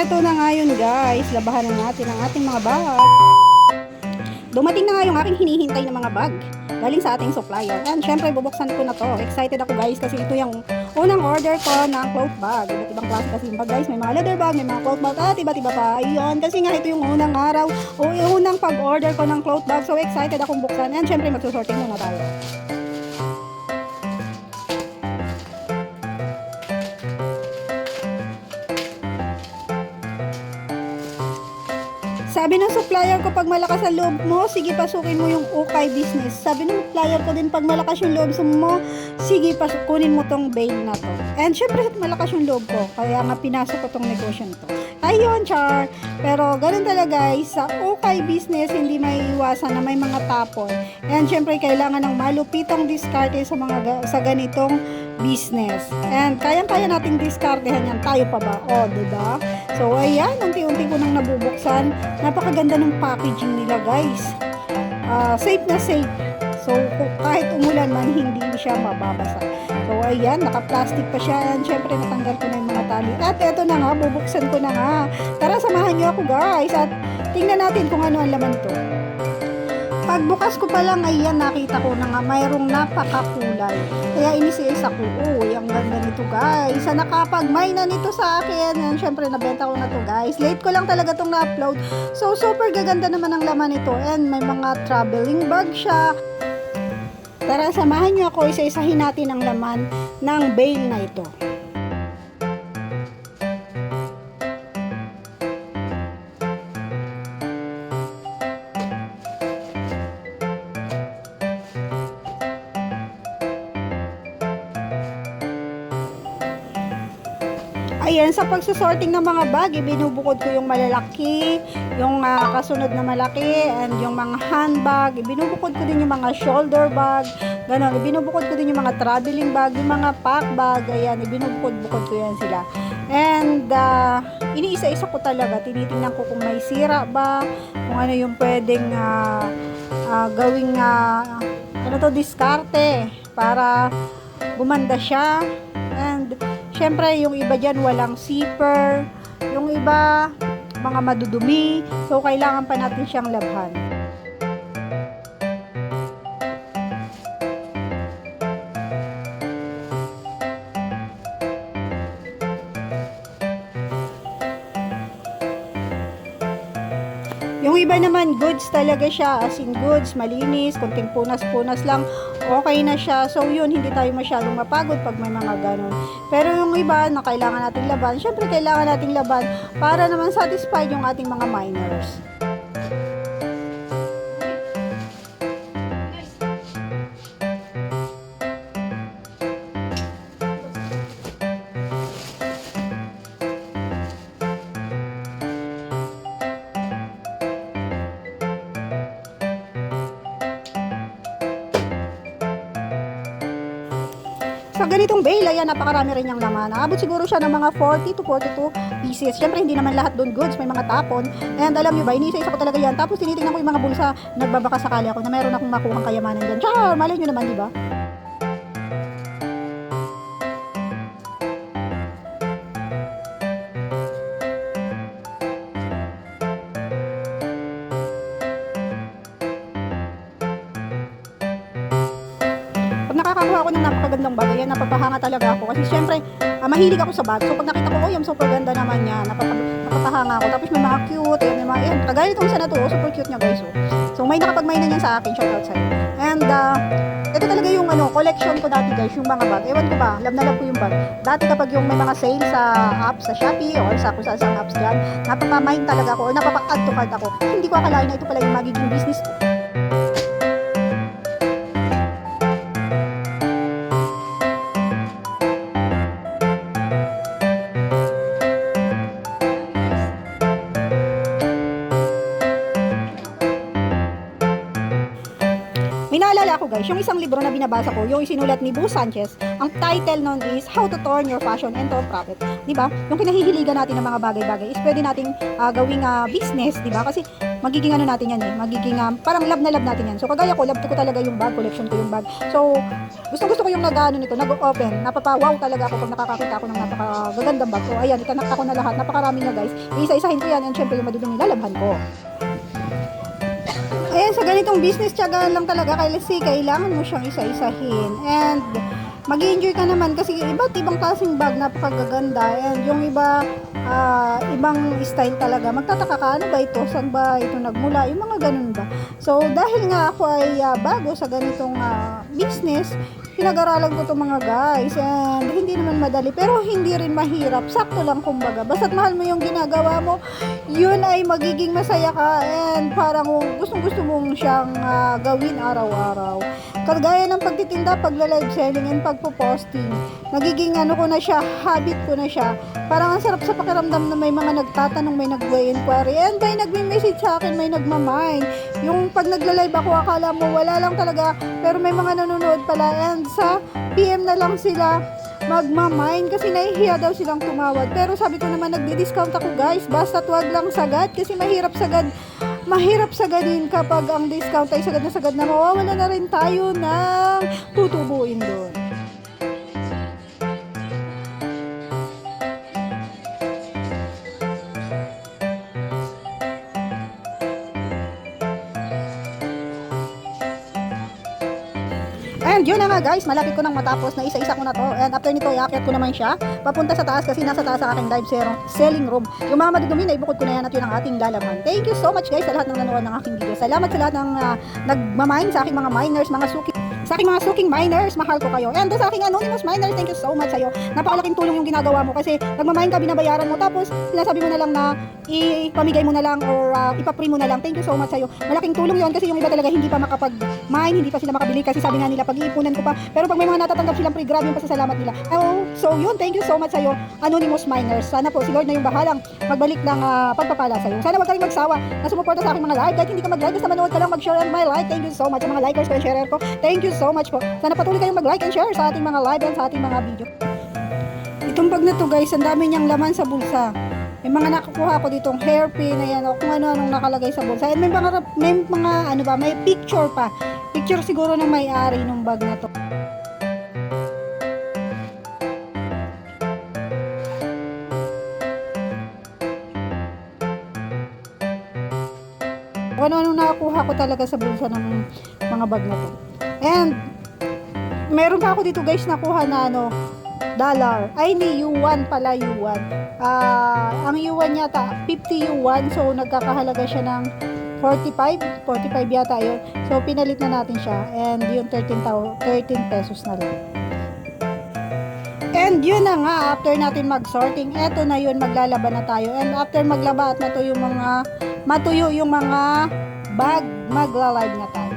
eto na nga yun guys, labahan na natin ang ating mga bag. Dumating na nga yung aking hinihintay na mga bag galing sa ating supplier. And syempre, bubuksan ko na to. Excited ako guys kasi ito yung unang order ko ng cloth bag. Iba't ibang klase kasi yung bag guys. May mga leather bag, may mga cloth bag, at iba't iba pa. Ayun, kasi nga ito yung unang araw o unang pag-order ko ng cloth bag. So excited akong buksan. And syempre, magsusorting muna tayo. Sabi ng supplier ko, pag malakas ang loob mo, sige pasukin mo yung ukay business. Sabi ng supplier ko din, pag malakas yung loob mo, sige pasukunin mo tong bail na to. And syempre, malakas yung loob ko. Kaya nga pinasok ko tong negosyo to. Ayun, char. Pero ganun talaga guys, sa ukay business, hindi may iwasan na may mga tapon. And syempre, kailangan ng malupitong diskarte sa mga ga- sa ganitong business. And kayang-kaya nating diskartehan yan. Tayo pa ba? O, di ba? So, ayan, unti-unti ko nang nabubuksan. Napakaganda ng packaging nila, guys. Ah, safe na safe. So, kahit umulan man, hindi siya mababasa. So, ayan, naka-plastic pa siya. And syempre, natanggal ko na yung mga tali. At eto na nga, bubuksan ko na nga. Tara, samahan niyo ako, guys. At tingnan natin kung ano ang laman to. Pagbukas ko pa lang, ayan, nakita ko na nga, mayroong napakakulay. Kaya inisiyas ako, uy, ang ganda nito guys. Sa nakapag-may na nito sa akin. Yan, syempre, nabenta ko na to guys. Late ko lang talaga itong na-upload. So, super gaganda naman ang laman nito. And may mga traveling bag siya. Tara, samahan niyo ako. Isa-isahin natin ang laman ng bail na ito. Ayan, sa pagsusorting ng mga bag, ibinubukod ko yung malalaki, yung ah, kasunod na malaki, and yung mga handbag. Ibinubukod ko din yung mga shoulder bag. Ganon, ibinubukod ko din yung mga traveling bag, yung mga pack bag. Ayan, ibinubukod-bukod ko yan sila. And, ah, iniisa-isa ko talaga. Tinitingnan ko kung may sira ba, kung ano yung pwedeng ah, ah, gawing, ah, ano to, diskarte para gumanda siya. And, syempre, yung iba dyan walang zipper. Yung iba, mga madudumi. So, kailangan pa natin siyang labhan. Iba naman, goods talaga siya. As in goods, malinis, kunting punas-punas lang, okay na siya. So yun, hindi tayo masyadong mapagod pag may mga ganun. Pero yung iba na kailangan nating laban, syempre kailangan nating laban para naman satisfied yung ating mga miners. Sa ganitong bail, ayan, napakarami rin yung laman. Abot siguro siya ng mga 40 to 42 pieces. Siyempre, hindi naman lahat doon goods. May mga tapon. And alam nyo ba, inisa-isa ko talaga yan. Tapos tinitingnan ko yung mga bulsa. Nagbabaka sakali ako na meron akong makuhang kayamanan dyan. Char! Malay nyo naman, di ba? Nakakakuha ako ng napakagandang bag, ayan, napapahanga talaga ako. Kasi syempre, ah, mahilig ako sa bag. So, pag nakita ko, oh, yung super ganda naman niya, napapa, napapahanga ako. Tapos may mga cute, ayan, may mga, ayan, kagaya itong isa to, oh, super cute niya guys. Oh. So, may nakapagmay na niyan sa akin, shout out sa'yo. And, ah, ito talaga yung ano, collection ko dati guys, yung mga bag. Ewan ko ba, love na love ko yung bag. Dati kapag yung may mga sale sa apps, sa Shopee, or sa kung saan apps dyan, napapamahin talaga ako, or napapa-add to cart ako. Hindi ko akalain na ito pala yung magiging business ko. Ako guys, yung isang libro na binabasa ko, yung isinulat ni Boo Sanchez, ang title nun is How to Turn Your Passion into a Profit. Di ba? Yung kinahihiligan natin ng mga bagay-bagay is pwede nating ah, gawing ah, business, di ba? Kasi magiging ano natin yan eh, magiging ah, parang love na love natin yan. So kagaya ko, love ko talaga yung bag, collection ko yung bag. So, gusto gusto ko yung nag-ano nito, nag-open. Napapa-wow talaga ako pag nakakakita ako ng napakagagandang bag. So, ayan, itanak ako na lahat. Napakarami na guys. Isa-isahin ko yan and syempre yung madudumi lalabhan ko. Ayan, sa ganitong business, tiyagaan lang talaga kasi kailangan mo siyang isa-isahin. And mag enjoy ka naman kasi iba't ibang klaseng bag, napakagaganda. And yung iba, ah, ibang style talaga. Magtataka ka, ano ba ito? Saan ba ito nagmula? Yung mga ganun ba? So, dahil nga ako ay ah, bago sa ganitong ah, business, pinag-aralan ko itong mga guys. And hindi naman madali, pero hindi rin mahirap. Sakto lang kumbaga. Basta't mahal mo yung ginagawa mo, yun ay magiging masaya ka and parang gustong gusto mong siyang ah, gawin araw-araw. Kagaya ng pagtitinda, pagla-live selling and pagpo-posting. Nagiging ano ko na siya, habit ko na siya. Parang ang sarap sa pakiramdam na may mga nagtatanong, may nag-inquiry and may nagme-message sa akin, may nagmamind. Yung pag nagla-live ako, akala mo wala lang talaga, pero may mga nanonood pala and sa PM na lang sila magmamind kasi nahihiya daw silang tumawad. Pero sabi ko naman nagdi-discount ako guys, basta wag lang sagad kasi mahirap sagad mahirap sagadin kapag ang discount ay sagad na sagad na mawawala na rin tayo ng tutubuin doon. And yun na nga guys, malapit ko nang matapos na isa-isa ko na to. And after nito, iakyat ko naman siya. Papunta sa taas kasi nasa taas sa aking live selling room. Yung mga madudumi na ibukod ko na yan at yun ang ating lalaman. Thank you so much guys sa lahat ng nanonood ng aking video. Salamat sa lahat ng uh, nagmamine sa aking mga miners, mga suki sa aking mga suking miners, mahal ko kayo. And sa aking anonymous miners, thank you so much sa'yo. Napakalaking tulong yung ginagawa mo kasi nagmamine ka, binabayaran mo. Tapos, sinasabi mo na lang na ipamigay mo na lang or uh, ipapree mo na lang. Thank you so much sa'yo. Malaking tulong yon kasi yung iba talaga hindi pa makapag-mine, hindi pa sila makabili kasi sabi nga nila, pag-iipunan ko pa. Pero pag may mga natatanggap silang free, grabe yung pasasalamat nila. Oh, so yun, thank you so much sa'yo, anonymous miners. Sana po, si Lord na yung bahalang magbalik ng uh, pagpapala sa'yo. Sana wag ka magsawa na sumuporta sa aking mga live. Kahit hindi ka mag-live, basta manood ka lang, mag-share and my live. Thank you so much. Ang mga likers ko and sharer ko, thank you so much po. Sana patuloy kayong mag-like and share sa ating mga live and sa ating mga video. Itong bag na to guys, ang dami niyang laman sa bulsa. May mga nakukuha ko ditong hairpin, ayan, o kung ano-anong nakalagay sa bulsa. And may mga, may mga, ano ba, may picture pa. Picture siguro ng may-ari ng bag na to. Ano-ano nakakuha ko talaga sa bulsa ng mga bag na to. And, meron pa ako dito guys nakuha na ano, dollar. Ay, hindi, yuan pala, yuan. Ah, ang yuan yata, 50 yuan. So, nagkakahalaga siya ng 45, 45 yata yun. So, pinalit na natin siya. And yung 13, tao, 13 pesos na lang. And yun na nga, after natin mag-sorting, eto na yun, maglalaban na tayo. And after maglaba at matuyo yung mga, matuyo yung mga bag, magla-live na tayo.